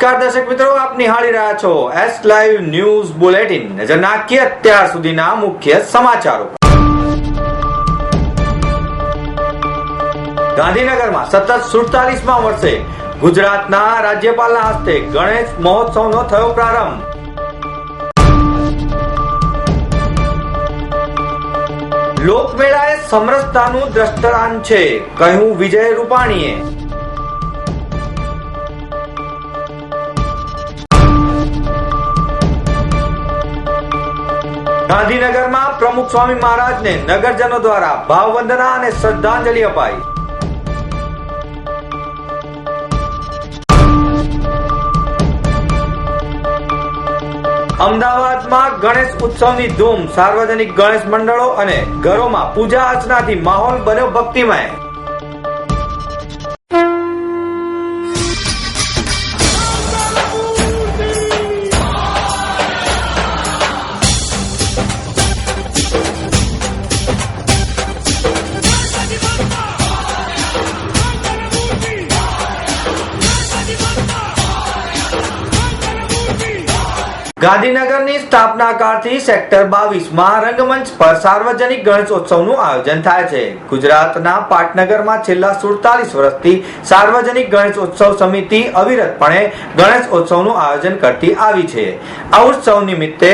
નમસ્કાર દર્શક મિત્રો, આપ નિહાળી રહ્યા છો એસ લાઈવ ન્યૂઝ બુલેટિન નજર નાખીએ અત્યાર સુધીના મુખ્ય સમાચારો. ગાંધીનગરમાં સતત સુડતાલીસમાં વર્ષે ગુજરાતના રાજ્યપાલના હસ્તે ગણેશ મહોત્સવનો થયો પ્રારંભ. લોકમેળાએ સમરસતાનું દ્રષ્ટાંત છે, કહ્યું વિજય રૂપાણીએ. ગાંધીનગરમાં પ્રમુખ સ્વામી મહારાજને નગરજનો દ્વારા ભાવવંદના અને શ્રદ્ધાંજલિ અપાઈ. અમદાવાદમાં ગણેશ ઉત્સવની ધૂમ, સાર્વજનિક ગણેશ મંડળો અને ઘરોમાં પૂજા અર્ચનાથી માહોલ બન્યો ભક્તિમય. ગાંધીનગરની સ્થાપના કાળથી સેક્ટર બાવીસમાં રંગમંચ પર સાર્વજનિક ગણેશોત્સવનું આયોજન થાય છે. ગુજરાતના પાટનગરમાં છેલ્લા સુડતાલીસ વર્ષથી સાર્વજનિક ગણેશોત્સવ સમિતિ અવિરતપણે ગણેશોત્સવનું આયોજન કરતી આવી છે. આ ઉત્સવ નિમિત્તે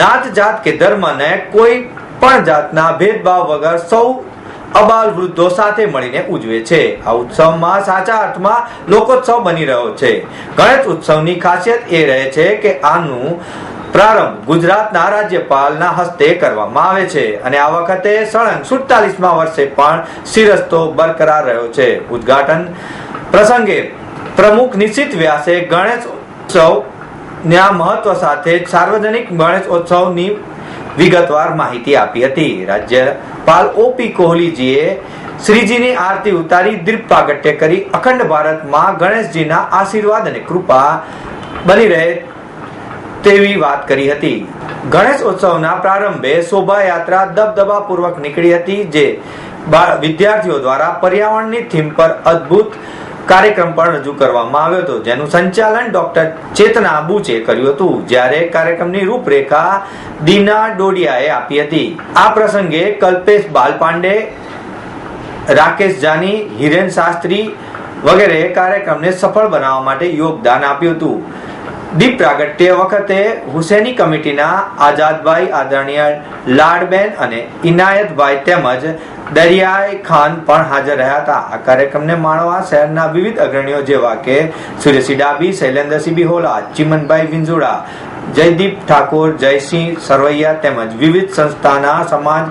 નાત જાત કે ધર્મને કોઈ પણ જાતના ભેદભાવ વગર સૌ અબાલ વૃદ્ધો સાથે મળીને ઉજવે છે. આ ઉત્સવમાં સાચા અર્થમાં લોકોત્સવ બની રહ્યો છે. ગણેશ ઉત્સવની ખાસિયત એ રહે છે કે આનું પ્રારંભ ગુજરાતના રાજ્યપાલના હસ્તે કરવામાં આવે છે અને આ વખતે સળંગ સુડતાલીસમાં વર્ષે પણ શિરસ્તો બરકરાર રહ્યો છે. ઉદ્ઘાટન પ્રસંગે પ્રમુખ નિશ્ચિત વ્યાસે ગણેશ ઉત્સવ ના મહત્વ સાથે સાર્વજનિક ગણેશ ઉત્સવની વિગતવાર માહિતી આપી હતી. રાજ્યપાલ ઓપી કોહલીજીએ શ્રીજીની આરતી ઉતારી દીપ પ્રાગટ્ય કરી. અખંડ ભારતમાં ગણેશજીના આશીર્વાદ અને કૃપા બની રહે તેવી વાત કરી હતી. ગણેશ ઉત્સવના પ્રારંભે શોભાયાત્રા દબદબા પૂર્વક નીકળી હતી, જે વિદ્યાર્થીઓ દ્વારા પર્યાવરણની થીમ પર અદ્ભુત કાર્યક્રમ પણ રજૂ કરવામાં આવ્યો હતો, જેનું સંચાલન ડોક્ટર ચેતના બુચે કર્યું હતું, જ્યારે કાર્યક્રમની રૂપરેખા દીના ડોડિયાએ આપી હતી. આ પ્રસંગે કલ્પેશ બાલપાંડે, રાકેશ જાની, હિરેન શાસ્ત્રી વગેરે કાર્યક્રમને સફળ બનાવવા માટે યોગદાન આપ્યું હતું. દીપ પ્રાગટ્ય વખતે હુસેની કમિટીના આઝાદભાઈ આદરણીય લાડબેન અને ઇનાયતભાઈ તેમજ દરિયાઈ ખાન પણ હાજર રહ્યા હતા. આ કાર્યક્રમને માણવા શહેરના વિવિધ અગ્રણીઓ જેવા કે સુરેશી ડાબી શૈલેન્દ્રસિંહ બિહોલા, ચિમનભાઈ વિંજુડા જયદીપ ઠાકોર, જયસિંહ સરવૈયા તેમજ વિવિધ સંસ્થાના સમાજ,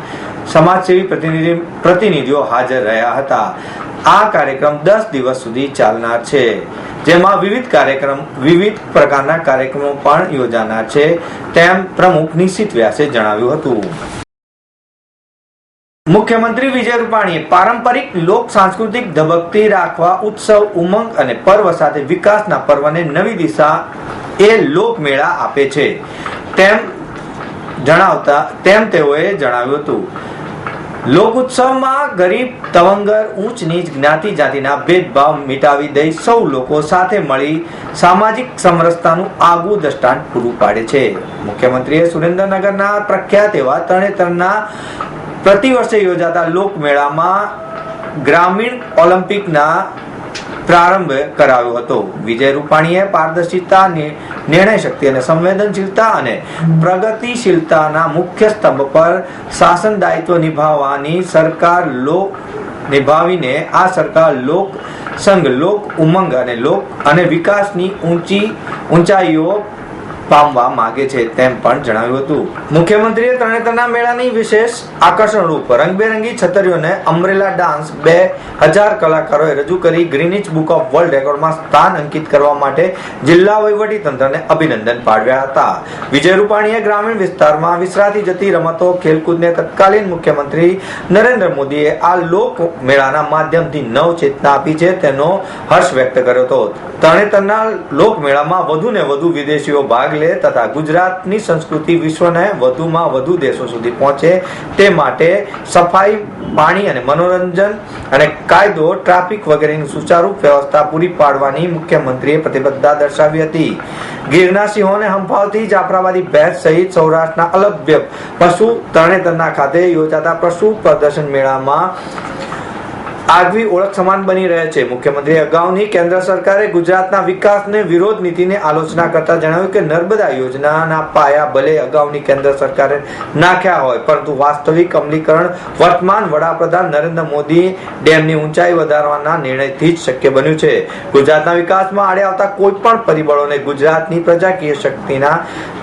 સમાજસેવી પ્રતિનિધિ પ્રતિનિધિઓ હાજર રહ્યા હતા. આ કાર્યક્રમ દસ દિવસ સુધી ચાલનાર છે. જેમાં વિવિધ કાર્યક્રમ, વિવિધ પ્રકારના કાર્યક્રમો પણ યોજાનાર છે, તેમ પ્રમુખ નિશિત વ્યાસે જણાવ્યું હતું. મુખ્યમંત્રી વિજય રૂપાણીએ પારંપરિક લોક સાંસ્કૃતિક ધબકતી રાખવા, ઉત્સવ, ઉમંગ અને પર્વ સાથે વિકાસના પર્વને નવી દિશા એ લોકમેળા આપે છે, તેમ જણાવતા, તેમ તેઓએ જણાવ્યું હતું. લોક ઉત્સવમાં ગરીબ, તવંગર, ઊંચ, નીચ, જ્ઞાતિ જાતિના ભેદભાવ મિટાવી દઈ સૌ લોકો સાથે મળી સામાજિક સમરસતાનું આગવું દ્રષ્ટાંત પૂરું પાડે છે. મુખ્યમંત્રીએ સુરેન્દ્રનગરના પ્રખ્યાત એવા તરણેતરના પ્રતિવર્ષે યોજાતા લોકમેળામાં ગ્રામીણ ઓલિમ્પિકના પ્રારંભ કરાવ્યો હતો. વિજય રૂપાણીએ પારદર્શિતા નિર્ણય શક્તિ અને સંવેદનશીલતા અને પ્રગતિશીલતાના મુખ્ય સ્તંભ પર શાસન દાયિત્વ નિભાવવાની સરકાર લોક, નિભાવીને આ સરકાર લોક સંઘ, લોક ઉમંગ અને લોક અને વિકાસની ઊંચી, ઊંચાઈઓ પામવા માગે છે તેમ પણ જણાવ્યું હતું. મુખ્યમંત્રીએ તરણેતરના મેળાની વિશેષ આકર્ષણ રૂપ રંગબેરંગી છતરીઓને અમરેલા ડાન્સ બે હજાર કલાકારોએ રજૂ કરી ગ્રીનિચ બુક ઓફ વર્લ્ડ રેકોર્ડમાં સ્થાન અંકિત કરવા માટે જિલ્લા વહીવટી તંત્રને અભિનંદન પાઠવ્યા હતા. વિજય રૂપાણીએ ગ્રામીણ વિસ્તારમાં વિસરાતી જતી રમતો, ખેલકૂદને તત્કાલીન મુખ્યમંત્રી નરેન્દ્ર મોદીએ આ લોક મેળાના માધ્યમથી નવ ચેતના આપી છે તેનો હર્ષ વ્યક્ત કર્યો હતો. તરણેતરના લોક મેળામાં વધુ ને વધુ વિદેશીઓ ભાગ લે તથા ગુજરાતની સંસ્કૃતિ વિશ્વને વધુમાં વધુ દેશો સુધી પહોંચે તે માટે સફાઈ, પાણી અને મનોરંજન અને કાયદો, ટ્રાફિક વગેરેની સુચારુ વ્યવસ્થા પૂરી પાડવાની મુખ્યમંત્રીએ પ્રતિબદ્ધતા દર્શાવી હતી. ગીરના સિંહોને હંફાવતી જાફરાબાદી ભેંસ સહિત સૌરાષ્ટ્રના અલભ્ય પશુ, તરણેતરના ખાતે યોજાતા પશુ પ્રદર્શન મેળામાં આગવી ઓળખ સમાન બની રહે છે. મુખ્યમંત્રી અગાઉની કેન્દ્ર સરકારે ગુજરાતના વિકાસને વિરોધ નીતિને આલોચના કરતા જણાવ્યું કે નર્મદા યોજનાના પાયા ભલે અગાઉની કેન્દ્ર સરકારે નાખ્યા હોય, પરંતુ વાસ્તવિક અમલીકરણ વર્તમાન વડાપ્રધાન નરેન્દ્ર મોદી ડેમની ઊંચાઈ વધારવાના નિર્ણયથી જ શક્ય બન્યું છે. ગુજરાતના વિકાસમાં આડે આવતા કોઈ પણ પરિબળોને ગુજરાતની પ્રજાકીય શક્તિના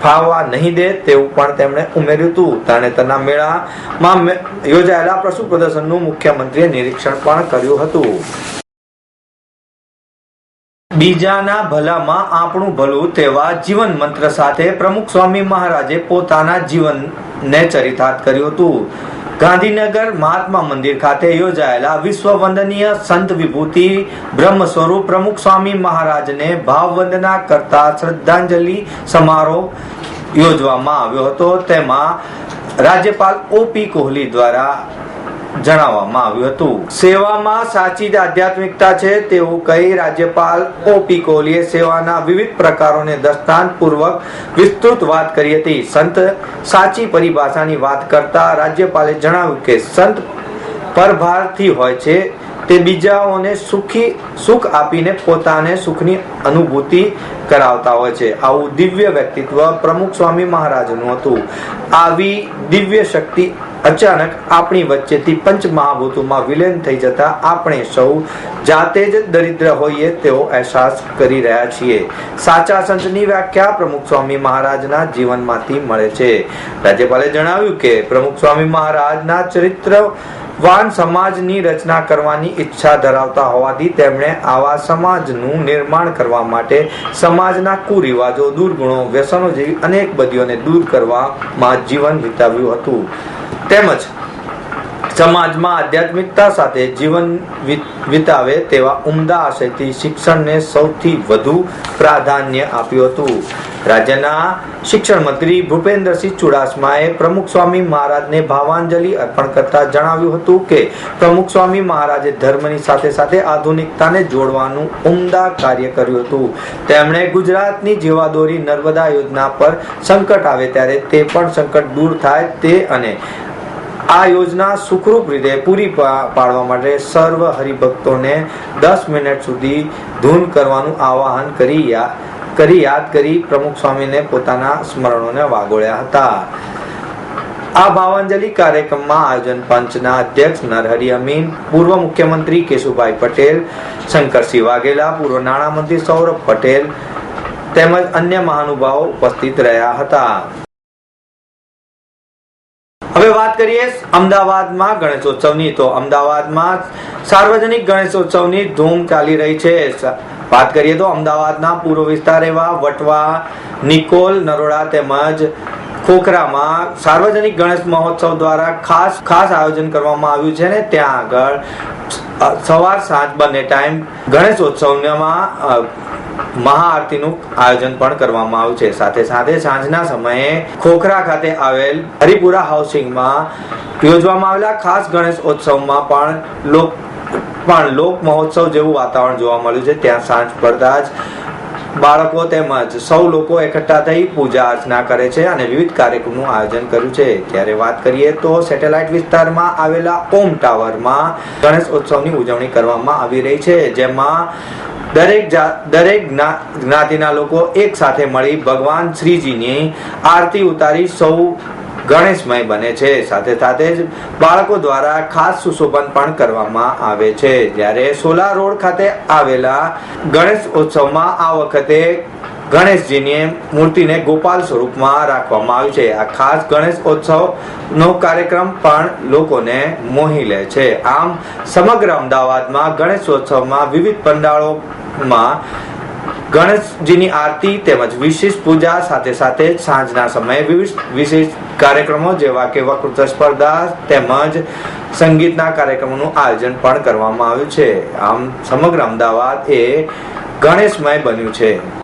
ફાવવા નહીં દે તેવું પણ તેમણે ઉમેર્યું હતું. તરણેતરના મેળામાં યોજાયેલા પશુ પ્રદર્શનનું મુખ્યમંત્રીએ નિરીક્ષણ પણ કર્યું હતું. બીજાના ભલામાં આપણું ભલું તેવા જીવન મંત્ર સાથે પ્રમુખ સ્વામી મહારાજે પોતાના જીવનને ચરિતાર્થ કર્યું હતું. ગાંધીનગર મહાત્મા મંદિર ખાતે યોજાયેલા વિશ્વ વંદનીય સંત વિભૂતિ બ્રહ્મ સ્વરૂપ પ્રમુખ સ્વામી મહારાજને ભાવવંદના કરતા શ્રદ્ધાંજલિ સમારોહ યોજવામાં આવ્યો હતો. તેમાં રાજ્યપાલ ઓપી કોહલી દ્વારા જણાવવામાં આવ્યું હતું. સેવામાં સાચી જ આધ્યાત્મિકતા છે તેવું કહી રાજ્યપાલ ઓપી કોહલીએ સેવાના વિવિધ પ્રકારોને દ્રષ્ટાંતપૂર્વક વિસ્તૃત વાત કરી હતી. સંત સાચી પરિભાષાની વાત કરતા રાજ્યપાલે જણાવ્યું કે સંત પરભારથી હોય છે તે બીજાઓને સુખી, સુખ આપીને પોતાને સુખની અનુભૂતિ કરાવતા હોય છે. આવું દિવ્ય વ્યક્તિત્વ પ્રમુખ સ્વામી મહારાજનું હતું. આવી દિવ્ય શક્તિ અચાનક આપણી વચ્ચેથી પંચ મહાભૂતોમાં વિલીન થઈ જતા આપણે સૌ જાતે જ દરિદ્ર હોઈએ તેવો અહેસાસ કરી રહ્યા છીએ. સાચા સંતની વ્યાખ્યા પ્રમુખ સ્વામી મહારાજના જીવનમાંથી મળે છે. રાજ્યપાલે જણાવ્યું કે પ્રમુખ સ્વામી મહારાજના ચરિત્ર વાન સમાજની રચના કરવાની ઈચ્છા ધરાવતા હોવાથી તેમણે આવા સમાજનું નિર્માણ કરવા માટે સમાજના કુરિવાજો, દુર્ગુણો, વ્યસનો જેવી અનેક બદીઓને દૂર કરવામાં જીવન વિતાવ્યું હતું. તેમજ સમાજમાં આધ્યાત્મિકતા સાથે જીવન વિતાવે તેવા ઉમદા આશયથી શિક્ષણને સૌથી વધુ પ્રાધાન્ય આપ્યું હતું. રાજ્યના શિક્ષણ મંત્રી ભૂપેન્દ્રસિંહ ચુડાસમાએ પ્રમુખ સ્વામી મહારાજને ભાવાંજલિ અર્પણ કરતા જણાવ્યું હતું કે, પ્રમુખ સ્વામી મહારાજે ધર્મની સાથે સાથે આધુનિકતાને જોડવાનું ઉમદા કાર્ય કર્યું હતું. તેમણે ગુજરાતની જીવાદોરી નર્મદા યોજના પર સંકટ આવે ત્યારે તે પણ સંકટ દૂર થાય તે અને આ યોજના સુખરૂપ રીતે પૂરી પાડવા માટે સર્વ હરિભક્તોને દસ મિનિટ સુધી ધૂન કરવાનું આવાહન કરી કરી યાદ કરી પ્રમુખ સ્વામીને પોતાના સ્મરણોને વાગોળ્યા હતા. આ ભાવાંજલિ કાર્યક્રમમાં આયોજન પંચના અધ્યક્ષ નરહરિ અમીન, પૂર્વ મુખ્યમંત્રી કેશુભાઈ પટેલ શંકરસિંહ વાઘેલા, પૂર્વ નાણામંત્રી સૌરભ પટેલ તેમજ અન્ય મહાનુભાવો ઉપસ્થિત રહ્યા હતા. હવે વાત કરીએ અમદાવાદમાં ગણેશોત્સવની. તો અમદાવાદમાં સાર્વજનિક ગણેશોત્સવની ધૂમ ચાલી રહી છે. વાત કરીએ તો અમદાવાદના પૂર્વ વિસ્તાર એવા વટવા, નિકોલ, નરોડા તેમજ ખોખરામાં સાર્વજનિક ગણેશ મહોત્સવ દ્વારા ખાસ ખાસ આયોજન કરવામાં આવ્યું છે ને ત્યાં આગળ સવાર સાંજ બંને ટાઈમ ગણેશોત્સવમાં મહાઆરતીનું આયોજન પણ કરવામાં આવ્યું છે. સાથે સાથે સાંજના સમયે ખોખરા ખાતે આવેલ હરિપુરા હાઉસિંગમાં યોજવામાં આવેલા ખાસ ગણેશ ઉત્સવમાં પણ લોક પણ લોક મહોત્સવ જેવું વાતાવરણ જોવા મળ્યું છે. ત્યાં સાંજ પડતા જ બાળકો તેમજ સૌ લોકો એકઠા થઈ પૂજા અર્ચના કરે છે અને વિવિધ કાર્યક્રમનું આયોજન કર્યું છે. ત્યારે વાત કરીએ તો સેટેલાઇટ વિસ્તારમાં આવેલા ઓમ ટાવરમાં ગણેશ ઉત્સવની ઉજવણી કરવામાં આવી રહી છે, જેમાં દરેક દરેક જ્ઞા- જ્ઞાતિના લોકો એક સાથે મળી ભગવાન શ્રીજીની આરતી ઉતારી સૌ ગણેશમય બને છે. સાથે સાથે જ બાળકો દ્વારા ખાસ સુશોભન પણ કરવામાં આવે છે. જ્યારે સોલા રોડ ખાતે આવેલા ગણેશ ઉત્સવમાં આ વખતે ગણેશજીની મૂર્તિને ગોપાલ સ્વરૂપમાં રાખવામાં આવી છે. આ ખાસ ગણેશ ઉત્સવનો કાર્યક્રમ પણ લોકોને મોહી લે છે. આમ, સમગ્ર અમદાવાદમાં ગણેશોત્સવમાં વિવિધ પંડાળોમાં ગણેશજીની આરતી તેમજ વિશેષ પૂજા સાથે સાથે સાંજના સમયે વિવિધ વિશેષ કાર્યક્રમો જેવા કે વકૃત્વ સ્પર્ધા તેમજ સંગીતના કાર્યક્રમોનું આયોજન પણ કરવામાં આવ્યું છે. આમ સમગ્ર અમદાવાદ એ ગણેશમય બન્યું છે.